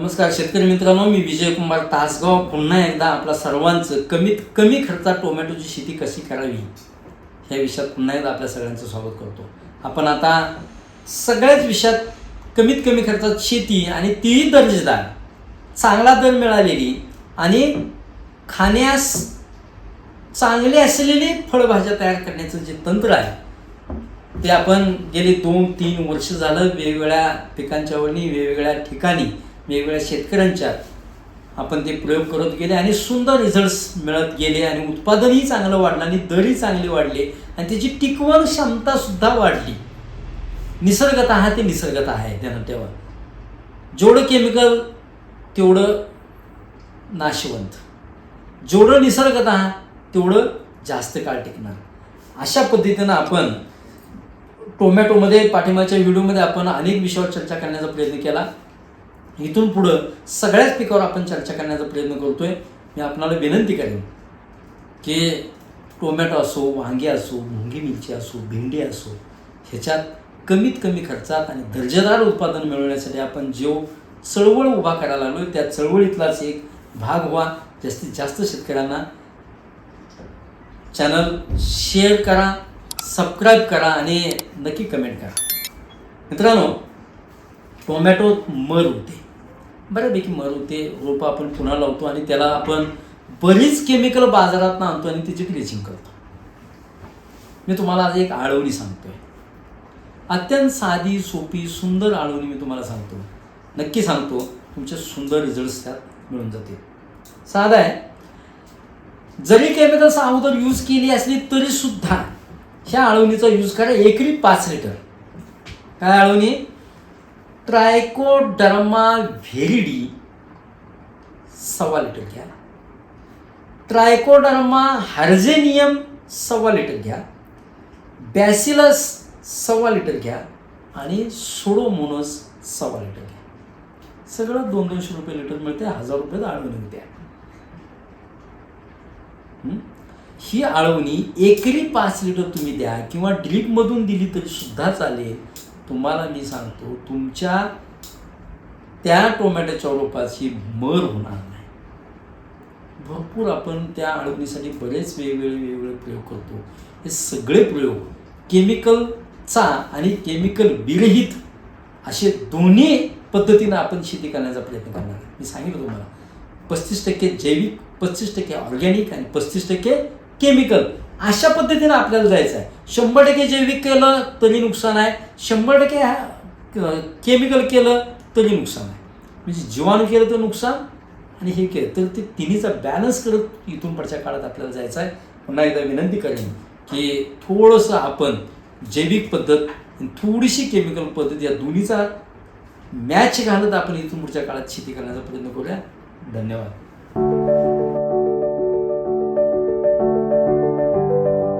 नमस्कार शेतकरी मित्रांनो मी विजय कुमार तासगाव. पुन्हा एकदा आपल्या सर्वांचं कमीत कमी खर्चात टोमॅटोची शेती कशी करावी ह्या विषयात पुन्हा एकदा आपल्या सगळ्यांचं स्वागत करतो. आपण आता सगळ्याच विषयात कमीत कमी खर्चात शेती आणि तीही दर्जेदार चांगला दर मिळालेली आणि खाण्यास चांगली असलेली फळभाज्या तयार करण्याचं जे तंत्र आहे ते आपण गेले दोन तीन वर्ष झालं वेगवेगळ्या पिकांच्या वळणी वेगवेगळ्या ठिकाणी वेगवेगळ्या शेतकऱ्यांच्या आपण ते प्रयोग करत गेले आणि सुंदर रिझल्ट्स मिळत गेले आणि उत्पादनही चांगलं वाढलं आणि दरही चांगले वाढले आणि त्याची टिकवण क्षमतासुद्धा वाढली. निसर्गत हा ते निसर्गत आहे त्यानं तेव्हा जेवढं केमिकल तेवढं नाशवंत. जेवढं निसर्गत आहे तेवढं जास्त काळ टिकणार. अशा पद्धतीनं आपण टोमॅटोमध्ये पाठिंबाच्या व्हिडिओमध्ये आपण अनेक विषयावर चर्चा करण्याचा प्रयत्न केला. इथून पुढं सगळ्याच पिकावर आपण चर्चा करण्याचा प्रयत्न करतोय. मी आपणाला विनंती करेन की टोमॅटो असो वांगे असो मुंगी मिरची असो भेंडी असो ह्याच्यात कमीत कमी खर्चात आणि दर्जेदार उत्पादन मिळवण्यासाठी आपण जो चळवळ उभा करायला लागलो त्या चळवळीतलाच एक भाग व्हा. जास्तीत जास्त शेतकऱ्यांना चॅनल शेअर करा सबस्क्राईब करा आणि नक्की कमेंट करा. मित्रांनो टोमॅटो मर होते. बऱ्यापैकी मर होते. रोपं आपण पुन्हा लावतो आणि त्याला आपण बरीच केमिकल बाजारात आणतो आणि त्याची क्लिचिंग करतो. मी तुम्हाला आज एक आळवणी सांगतोय. अत्यंत साधी सोपी सुंदर आळवणी मी तुम्हाला सांगतो. नक्की सांगतो तुमचे सुंदर रिझल्ट्स त्यात मिळून जातील. साधा आहे. जरी केमिकल्स अगोदर यूज केली असली तरी सुद्धा ह्या आळवणीचा यूज करा एकरी पाच लिटर काय आळवणी? ट्रायकोडर्मा व्हेरिडी सव्वा लिटर घ्या. ट्रायकोडर्मा हार्जेनियम सव्वा लिटर घ्या. बॅसिलस सव्वा लिटर घ्या आणि सोडोमोनस सव्वा लिटर घ्या. सगळं दोन दोनशे रुपये लिटर मिळते हजार रुपये आळवणी द्या. ही आळवणी एकरी पाच लिटर तुम्ही द्या किंवा ड्रीपमधून दिली तरी सुद्धा चालेल. तुम्हाला मी सांगतो तुमच्या त्या टोमॅटोच्या रोपाची मर होणार नाही. भरपूर आपण त्या अडवणीसाठी बरेच वेगवेगळे वेगवेगळे प्रयोग करतो. हे सगळे प्रयोग केमिकलचा आणि केमिकल विरहित असे दोन्ही पद्धतीनं आपण शेती करण्याचा प्रयत्न करणार आहे. मी सांगितलं तुम्हाला पस्तीस टक्के जैविक पस्तीस टक्के ऑर्गॅनिक आणि पस्तीस टक्के केमिकल. अशा पद्धतीनं आपल्याला जायचं आहे. शंभर टक्के जैविक केलं तरी नुकसान आहे. शंभर टक्के केमिकल केलं तरी नुकसान आहे. म्हणजे जीवाणू केलं तर नुकसान आणि हे केलं तर ते तिन्हीचा बॅलन्स करत इथून पुढच्या काळात आपल्याला जायचं आहे. पुन्हा एकदा विनंती करेन की थोडंसं आपण जैविक पद्धत थोडीशी केमिकल पद्धत या दोन्हीचा मॅच घालत आपण इथून पुढच्या काळात शेती करण्याचा प्रयत्न करूया. धन्यवाद.